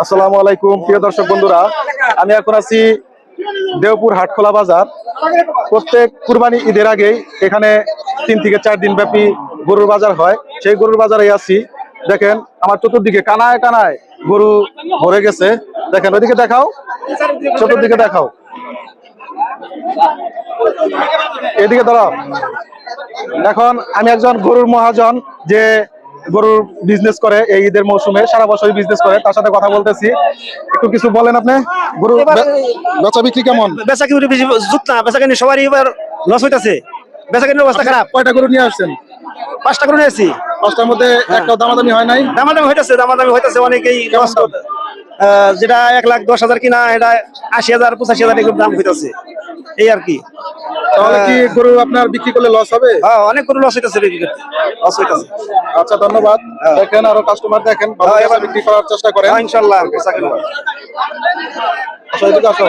আসসালামু আলাইকুম, প্রিয় দর্শক বন্ধুরা। আমি এখন আছি দেওপুর হাটখোলা বাজার। প্রত্যেক কুরবানি ঈদের আগেই এখানে তিন থেকে চার দিন ব্যাপী গরুর বাজার হয়। সেই গরুর বাজারে আছি। দেখেন, আমার চতুর্দিকে কানায় কানায় গরু ভরে গেছে। দেখেন, ওইদিকে দেখাও। চতুর্দিকে দেখাও। এদিকে দাঁড়াও এখন আমি একজন গরুর মহাজন যে গরুর বিজনেস করে এই ঈদের মৌসুমে সারা বছরই বিজনেস করে তার সাথে কথা বলতেছি। একটু কিছু বলেন আপনি? গরু বেচা বিক্রি কেমন? বেচা কিনে বেশি জুত না বেচা কিনে সবারই এবার লস হইতাছে। বেচা কিনে অবস্থা খারাপ। কয়টা গরু নিয়ে আসছেন? পাঁচটা করে নিয়েছি পাঁচটার মধ্যে একটা দামাদামি হয় নাই? দামাদামি হইতাছে দামাদামি হইতাছে অনেকেই লস যেটা এক লাখ দশ হাজার কিনা এটা আশি হাজার পঁচাশি হাজার এরকম দাম হইতাছে। এই আর কি। তাহলে কি গরু আপনার বিক্রি করলে লস হবে? হ্যাঁ অনেক করে লস হইতাছে লস হইতাছে। আচ্ছা ধন্যবাদ। দেখেন আরও কাস্টমার দেখেন ভালো হ্যাঁ, এবার- বিক্রি করার চেষ্টা করেন। হ্যাঁ, ইনশাল্লাহ বেচা কিনে আসো, এদিকে আসো।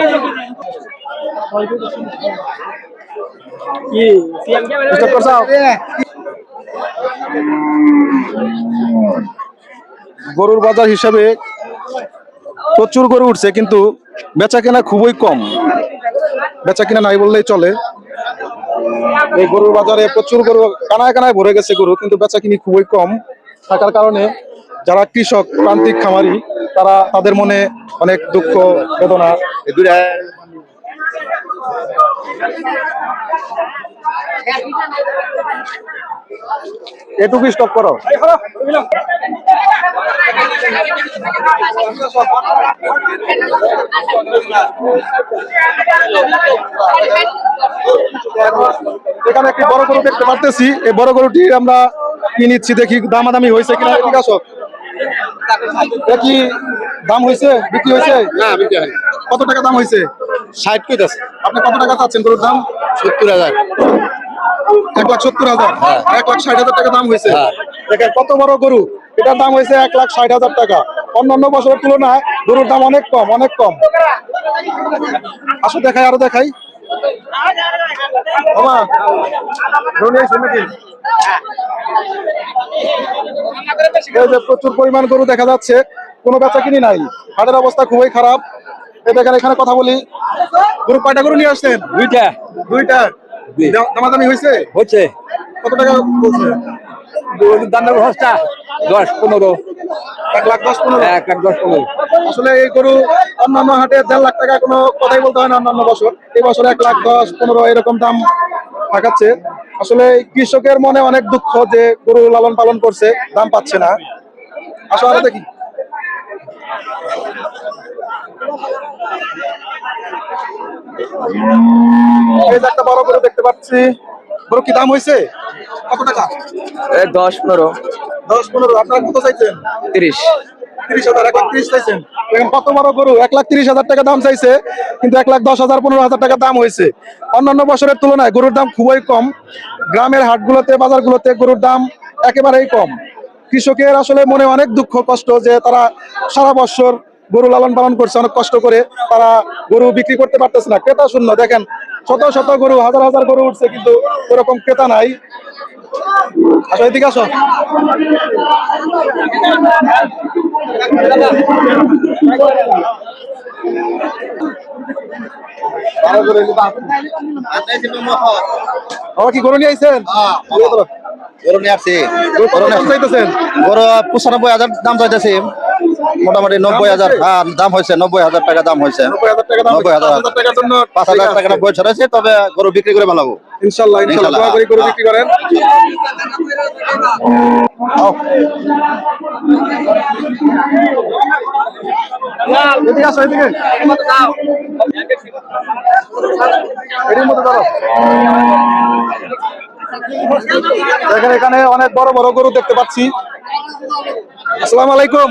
করছাও? গরুর বাজার হিসাবে প্রচুর গরু উঠছে কিন্তু বেচা কেনা খুবই কম। বেচা কেনা নাই বললেই চলে। এই গরুর বাজারে প্রচুর গরু কানায় কানায় ভরে গেছে গরু, কিন্তু বেচা কিনি খুবই কম। থাকার কারণে যারা কৃষক, প্রান্তিক খামারি, তারা তাদের মনে অনেক দুঃখ, বেদনা। এটুকু স্টপ করো। এখানে একটি বড় গরু দেখতে পারতেছি। এই বড় গরুটি আমরা কি নিচ্ছি দেখি দামাদামি হয়েছে কিনা। ঠিক আছে এটা কি দাম হয়েছে? বিক্রি হয়েছে? না বিক্রি হয় কত টাকা দাম হয়েছে? ষাট কইতাছে আপনি কত টাকা চাচ্ছেন গরুর দাম? সত্তর হাজার। এক লাখ সত্তর হাজার? এক লাখ ষাট হাজার টাকা দাম হয়েছে। হ্যাঁ। দেখেন কত বড় গরু? এটার দাম হয়েছে এক লাখ ষাট হাজার টাকা। অন্যান্য বছরের তুলনায় গরুর দাম অনেক কম অনেক কম। আসো দেখাই আরও দেখাই। বাবা প্রচুর পরিমাণ গরু দেখা যাচ্ছে কোনো বেচা কিনি নাই। হাটের অবস্থা খুবই খারাপ। দেখেন এখানে কথা বলি। গরু কয়টা গরু নিয়ে আসছেন? দুইটা। দুইটা। দাম- দামাদামি হয়েছে? হচ্ছে কত টাকা বলছে? দাম দশ পনেরো। এক লাখ দশ পনেরো? এক লাখ দশ পনেরো। আসলে এই গরু অন্যান্য হাটে দেড় লাখ টাকা কোনো কথাই বলতে হয় না অন্যান্য বছর। এই বছর এক লাখ দশ পনেরো এরকম দাম থাকাচ্ছে আসলে কৃষকের মনে অনেক দুঃখ যে গরু লালন পালন করছে দাম পাচ্ছে না। আসলে আরও দেখি। একটা বড় গরু দেখতে পাচ্ছি। গরু কি দাম হয়েছে কত টাকা? দশ পনেরো। দশ পনেরো। আপনারা কত চাইছেন? তিরিশ। তিরিশ হাজার এক লাখ তিরিশ চাইছেন। এখন কত বড় গরু, এক লাখ তিরিশ হাজার টাকা দাম চাইছে, কিন্তু এক লাখ দশ হাজার, পনেরো হাজার টাকা দাম হয়েছে। অন্যান্য বছরের তুলনায় গরুর দাম খুবই কম। গ্রামের হাটগুলোতে, বাজারগুলোতে গরুর দাম একেবারেই কম। কৃষকের আসলে মনে অনেক দুঃখ, কষ্ট যে তারা সারা বছর গরু লালন পালন করছে, অনেক কষ্ট করে তারা গরু বিক্রি করতে পারতেছে না। ক্রেতা শূন্য, দেখেন, শত শত গরু, হাজার হাজার গরু উঠছে, কিন্তু এরকম ক্রেতা নাই। আসো এদিকে আসো। কি গরু নিয়ে আইসেন গরু নিয়ে আসছি। গরু পঁচানব্বই হাজার দাম চাইতেছি। মোটামুটি নব্বই হাজার হ্যাঁ দাম হয়েছে নব্বই হাজার টাকা দাম হয়েছে। নব্বই হাজার। পাঁচ হাজার টাকা নব্বই ছড়াইছে তবে গরু বিক্রি করে ভালো ইনশাল্লাহ ইনশাল্লাহ গরু বিক্রি করেন। এদিকে আসো এদিকে। এটির মধ্যে ধরো। দেখেন এখানে অনেক বড় বড় গরু দেখতে পাচ্ছি। আসসালামু আলাইকুম।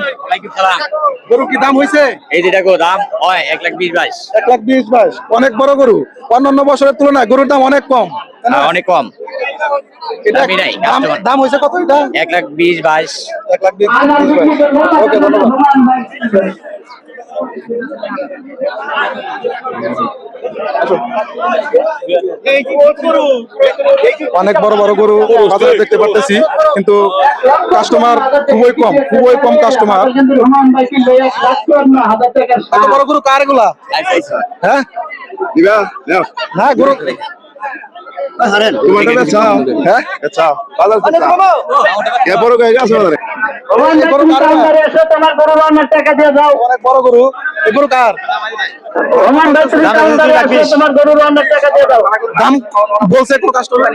গরু কি দাম হয়েছে এই যেটা গো দাম হয় এক লাখ বিশ বাইশ। এক লাখ বিশ বাইশ। অনেক বড় গরু। অন্যান্য বছরের তুলনায় গরুর দাম অনেক কম। হ্যাঁ, অনেক কম। দাম দাম হয়েছে কত এটা? এক লাখ বিশ বাইশ। এক লাখ বিশ ওকে ধন্যবাদ। অনেক বড় বড় গরু বাজারে দেখতে পারতেছি কিন্তু কাস্টমার খুবই কম খুবই কম কাস্টমার এত বড় গরু কারগুলা হ্যাঁ? না গরু হ্যাঁ? এই গরু কার এগুলা? অনেক বড় গরু। এই গরু বলছে একটু কাস্টমার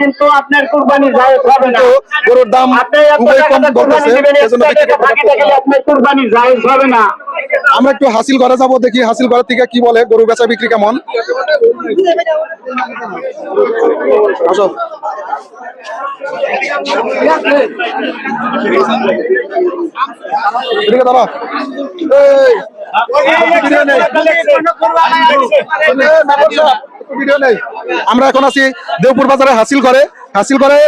কিন্তু আপনার কুরবানি জায়েজ হবে গরুর দাম খুবই কম বলতেছে কুরবানি জায়েজ হবে না। আমরা একটু হাসিল ঘরে যাব, দেখি হাসিল ঘরের থেকে কি বলে গরু বেচা বিক্রি কেমন। আমরা এখন আছি দেওপুর বাজারে, হাসিল করে হাসিল করে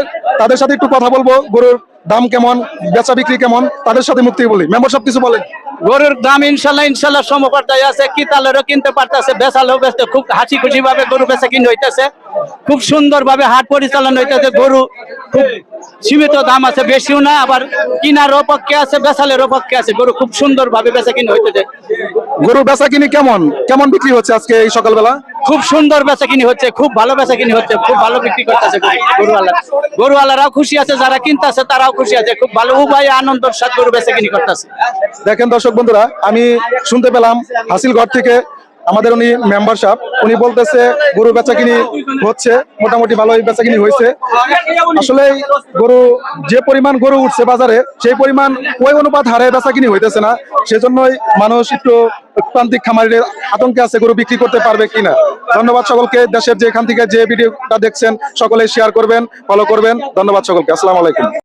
তাদের সাথে একটু কথা বলব, গরুর দাম কেমন, বেচা বিক্রি কেমন, তাদের সাথে মুক্তি বলি। মেম্বার সব কিছু বলেন গরুর দাম ইনশাল্লাহ ইনশাল্লাহ সমপর্যায়ে আছে। কিতালেরও কিনতে পারতেছে, বেচালেও বেচতে খুব হাসি খুশি ভাবে গরু বেচা কিনে হইতেছে। খুব সুন্দর ভাবে হাট পরিচালনা হইতেছে, গরু খুব সীমিত দাম আছে, বেশিও না, আবার কিনার পক্ষে আছে বেচালের পক্ষে আছে, গরু খুব সুন্দর ভাবে বেচা কিনে হইতেছে। গরু বেচা কিনে কেমন? কেমন বিক্রি হচ্ছে আজকে এই সকালবেলা? খুব সুন্দর বেচা কিনি হচ্ছে, খুব ভালো বেচা কিনি হচ্ছে, খুব ভালো বিক্রি করতেছে গরুওয়ালা। গরুওয়ালারাও খুশি আছে, যারা কিনতেছে তারাও খুশি আছে, খুব ভালো উভয় আনন্দর সাথে গরু বেচা কিনি করতেছে। দেখেন দর্শক বন্ধুরা, আমি শুনতে পেলাম হাসিল ঘর থেকে আমাদের উনি মেম্বার সাহেব উনি বলতেছে গরু বেচাকিনি হচ্ছে, মোটামুটি ভালোই বেচাকিনি হয়েছে। আসলে গরু, যে পরিমাণ গরু উঠছে বাজারে, সেই পরিমাণ ওই অনুপাত হারে বেচাকিনি হইতেছে না। সেজন্যই মানুষ একটু প্রান্তিক খামারিদের আতঙ্কে আছে, গরু বিক্রি করতে পারবে কিনা। ধন্যবাদ সকলকে। দেশের যেখান থেকে যে ভিডিওটা দেখছেন, সকলে শেয়ার করবেন ফলো করবেন। ধন্যবাদ সকলকে। আসসালামু আলাইকুম।